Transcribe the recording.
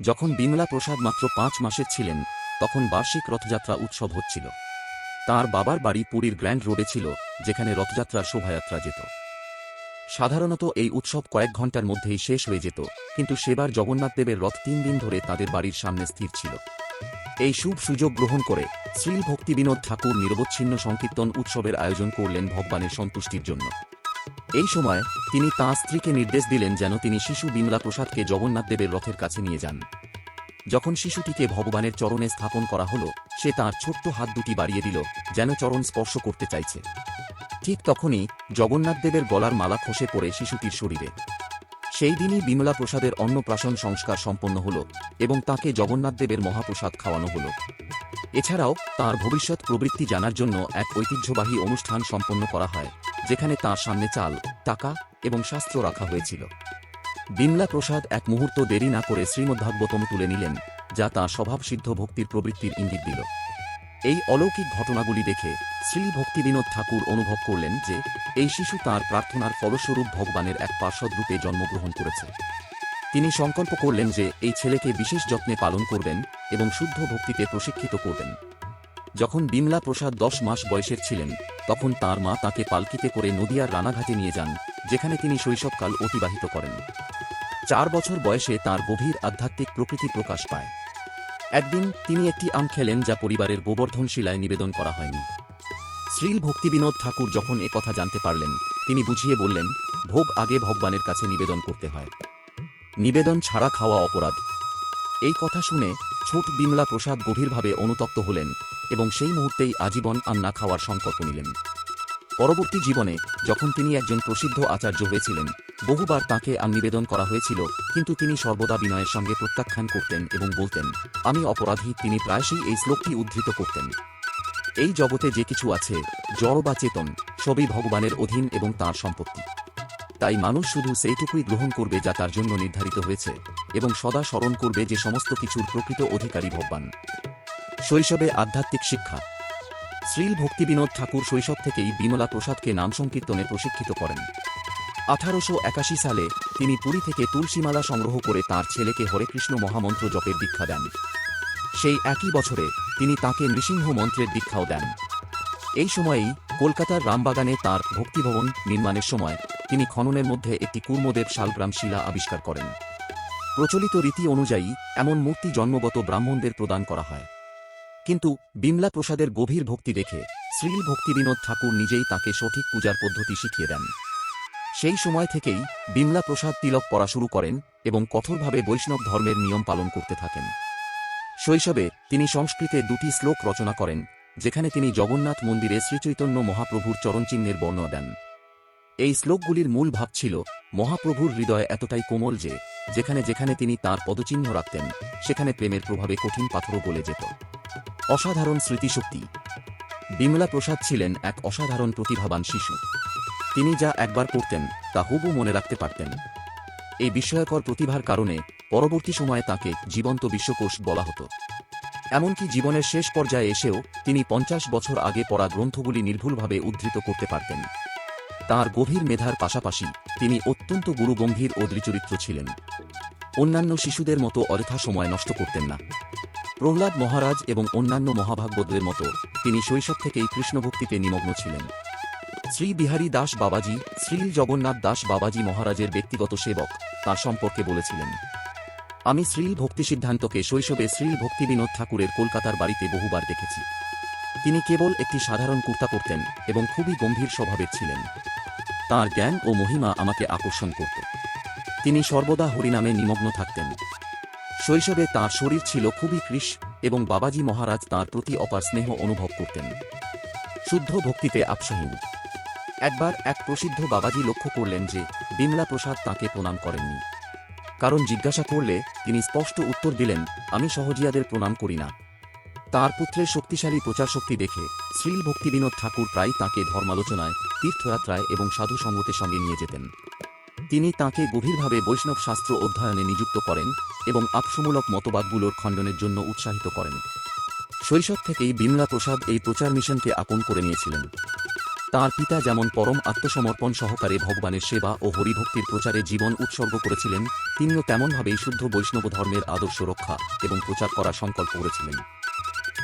যখন বিমলা প্রসাদ মাত্র পাঁচ মাসের ছিলেন, তখন বার্ষিক রথযাত্রা উৎসব হচ্ছিল। তার বাবার বাড়ি পুরীর গ্র্যান্ড রোডে ছিল, যেখানে রথযাত্রার শোভাযাত্রা যেত। সাধারণত এই উৎসব কয়েক ঘণ্টার মধ্যেই শেষ হয়ে যেত, কিন্তু সেবার জগন্নাথ দেবের রথ তিন দিন ধরে তাদের বাড়ির সামনে স্থির ছিল। এই শুভ সুযোগ গ্রহণ করে শ্রী ভক্তি বিনোদ ঠাকুর নিরবচ্ছিন্ন সংকীর্তন উৎসবের আয়োজন করলেন ভগবানের সন্তুষ্টির জন্য। এই সময় তিনি তাঁর স্ত্রীকে নির্দেশ দিলেন যেন তিনি শিশু বিমলা প্রসাদকে জগন্নাথ দেবের রথের কাছে নিয়ে যান। যখন শিশুটিকে ভগবানের চরণে স্থাপন করা হলো, সে তার ছোট্ট হাত দুটি বাড়িয়ে দিল, যেন চরণ স্পর্শ করতে চাইছে। ঠিক তখনই জগন্নাথ দেবের গলার মালা খসে পড়ে শিশুটির শরীরে। সেই দিনই বিমলা প্রসাদের অন্নপ্রাশন সংস্কার সম্পন্ন হল এবং তাকে জগন্নাথ দেবের মহাপ্রসাদ খাওয়ানো হল। এছাড়াও তার ভবিষ্যৎ প্রবৃত্তি জানার জন্য এক ঐতিহ্যবাহী অনুষ্ঠান সম্পন্ন করা হয়। যেখানে তার সামনে চাল, টাকা এবং শাস্ত্র রাখা হয়েছিল। বিমলা প্রসাদ এক মুহূর্ত দেরি না করে শ্রীমদ্ভাগবতম তুলে নিলেন, যা তাঁর স্বভাবসিদ্ধ ভক্তির প্রবৃত্তির ইঙ্গিত দিল। এই অলৌকিক ঘটনাগুলি দেখে শ্রী ভক্তিবিনোদ ঠাকুর অনুভব করলেন যে, এই শিশু তার প্রার্থনার ফলস্বরূপ ভগবানের এক পার্শ্বদ রূপে জন্মগ্রহণ করেছে। তিনি সংকল্প করলেন যে, এই ছেলেকে বিশেষ যত্নে পালন করবেন এবং শুদ্ধ ভক্তিতে প্রশিক্ষিত করবেন। যখন বিমলা প্রসাদ দশ মাস বয়সের ছিলেন, তখন তার মা তাকে পালকিতে করে নদিয়ার রানাঘাটে নিয়ে যান, যেখানে তিনি শৈশবকাল অতিবাহিত করেন। চার বছর বয়সে তার গভীর আধ্যাত্মিক প্রকৃতি প্রকাশ পায়। একদিন তিনি একটি আম খেলেন যা পরিবারের গোবর্ধন শিলায় নিবেদন করা হয়নি। শ্রীল ভক্তিবিনোদ ঠাকুর যখন এ কথা জানতে পারলেন, তিনি বুঝিয়ে বললেন, ভোগ আগে ভগবানের কাছে নিবেদন করতে হয়। নিবেদন ছাড়া খাওয়া অপরাধ। এই কথা শুনে ছোট বিমলা প্রসাদ গভীরভাবে অনুতপ্ত হলেন এবং সেই মুহূর্তেই আজীবন আম না খাওয়ার সংকল্প নিলেন। পরবর্তী জীবনে যখন তিনি একজন প্রসিদ্ধ আচার্য হয়েছিলেন, বহুবার তাকে আম নিবেদন করা হয়েছিল, কিন্তু তিনি সর্বদা বিনয়ের সঙ্গে প্রত্যাখ্যান করতেন এবং বলতেন, আমি অপরাধী। তিনি প্রায়শই এই শ্লোকটি উদ্ধৃত করতেন। এই জগতে যে কিছু আছে জড় বা চেতন, সবই ভগবানের অধীন এবং তার সম্পত্তি। তাই মানুষ শুধু সেইটুকুই গ্রহণ করবে যা তার জন্য নির্ধারিত হয়েছে। এবং সদা স্মরণ করবে যে সমস্ত কিছুর প্রকৃত অধিকারী ভগবান। শৈশবে আধ্যাত্মিক শিক্ষা। শ্রীল ভক্তিবিনোদ ঠাকুর শৈশব থেকেই বিমলা প্রসাদকে নাম সংকীর্তনে প্রশিক্ষিত করেন। আঠারোশো একাশি সালে তিনি পুরী থেকে তুলসীমালা সংগ্রহ করে তার ছেলেকে হরেকৃষ্ণ মহামন্ত্র জপের দীক্ষা দেন। সেই একই বছরে তিনি তাকে নৃসিংহ মন্ত্রের দীক্ষাও দেন। এই সময়েই কলকাতার রামবাগানে তার ভক্তিভবন নির্মাণের সময় তিনি খননের মধ্যে একটি কুর্মদেব শালগ্রাম শিলা আবিষ্কার করেন। প্রচলিত রীতি অনুযায়ী, এমন মূর্তি জন্মগত ব্রাহ্মণদের প্রদান করা হয়। কিন্তু, বিমলা প্রসাদের গভীর ভক্তি দেখে, শ্রীল ভক্তিবিনোদ ঠাকুর নিজেই তাকে সঠিক পূজার পদ্ধতি শিখিয়ে দেন। সেই সময় থেকেই, বিমলা প্রসাদ তিলক পড়া শুরু করেন এবং কঠোরভাবে বৈষ্ণব ধর্মের নিয়ম পালন করতে থাকেন। শৈশবে, তিনি সংস্কৃতে দুটি শ্লোক রচনা করেন, যেখানে তিনি জগন্নাথ মন্দিরে শ্রীচৈতন্য মহাপ্রভুর চরণচিহ্নের বর্ণনা দেন। এই শ্লোকগুলির মূল ভাব ছিল, মহাপ্রভুর হৃদয় এতটাই কোমল যে যেখানে যেখানে তিনি তার পদচিহ্ন রাখতেন, সেখানে প্রেমের প্রভাবে কঠিন পাথরও গলে যেত। অসাধারণ স্মৃতিশক্তি। বিমলা প্রসাদ ছিলেন এক অসাধারণ প্রতিভাবান শিশু। তিনি যা একবার করতেন, তা হুবু মনে রাখতে পারতেন। এই বিস্ময়কর প্রতিভার কারণে পরবর্তী সময়ে তাকে জীবন্ত বিশ্বকোষ বলা হতো। এমনকি জীবনের শেষ পর্যায়ে এসেও তিনি পঞ্চাশ বছর আগে পড়া গ্রন্থগুলি নির্ভুলভাবে উদ্ধৃত করতে পারতেন। তার গভীর মেধার পাশাপাশি তিনি অত্যন্ত গুরুগম্ভীর ও দৃচরিত্র ছিলেন। অন্যান্য শিশুদের মতো অযথা সময় নষ্ট করতেন না। প্রহ্লাদ মহারাজ এবং অন্যান্য মহাভাগবতদের মতো তিনি শৈশব থেকেই কৃষ্ণভক্তিতে নিমগ্ন ছিলেন। শ্রী বিহারী দাস বাবাজি, শ্রী জগন্নাথ দাস বাবাজি মহারাজের ব্যক্তিগত সেবক তার সম্পর্কে বলেছিলেন, আমি শ্রীল ভক্তি সিদ্ধান্তকে শৈশবে শ্রীল ভক্তি বিনোদ ঠাকুরের কলকাতার বাড়িতে বহুবার দেখেছি। তিনি কেবল একটি সাধারণ কুর্তা পরতেন এবং খুবই গম্ভীর স্বভাবের ছিলেন। তার জ্ঞান ও মহিমা আমাকে আকর্ষণ করত। তিনি সর্বদা হরিনামে নিমগ্ন থাকতেন। শৈশবে তার শরীর ছিল খুবই কৃশ এবং বাবাজি মহারাজ তার প্রতি অপার স্নেহ অনুভব করতেন। শুদ্ধ ভক্তিতে আপসহীন। একবার এক প্রসিদ্ধ বাবাজি লক্ষ্য করলেন যে বিমলা প্রসাদ তাকে প্রণাম করেননি। কারণ জিজ্ঞাসা করলে তিনি স্পষ্ট উত্তর দিলেন, আমি সহজিয়াদের প্রণাম করি না। তার পুত্রের শক্তিশালী প্রচার শক্তি দেখে শ্রীল ভক্তিবিনোদ ঠাকুর প্রায় তাকে ধর্মালোচনায়, তীর্থযাত্রায় এবং সাধু সঙ্গতের সঙ্গে নিয়ে যেতেন। তিনি তাকে গভীরভাবে বৈষ্ণব শাস্ত্র অধ্যয়নে নিযুক্ত করেন এবং আপসমূলক মতবাদগুলোর খণ্ডনের জন্য উৎসাহিত করেন। শৈশব থেকেই বিমলা প্রসাদ এই প্রচার মিশনকে আপন করে নিয়েছিলেন। তার পিতা যেমন পরম আত্মসমর্পণ সহকারে ভগবানের সেবা ও হরিভক্তির প্রচারে জীবন উৎসর্গ করেছিলেন, তিনিও তেমনভাবেই শুদ্ধ বৈষ্ণব ধর্মের আদর্শ রক্ষা এবং প্রচার করার সংকল্প করেছিলেন।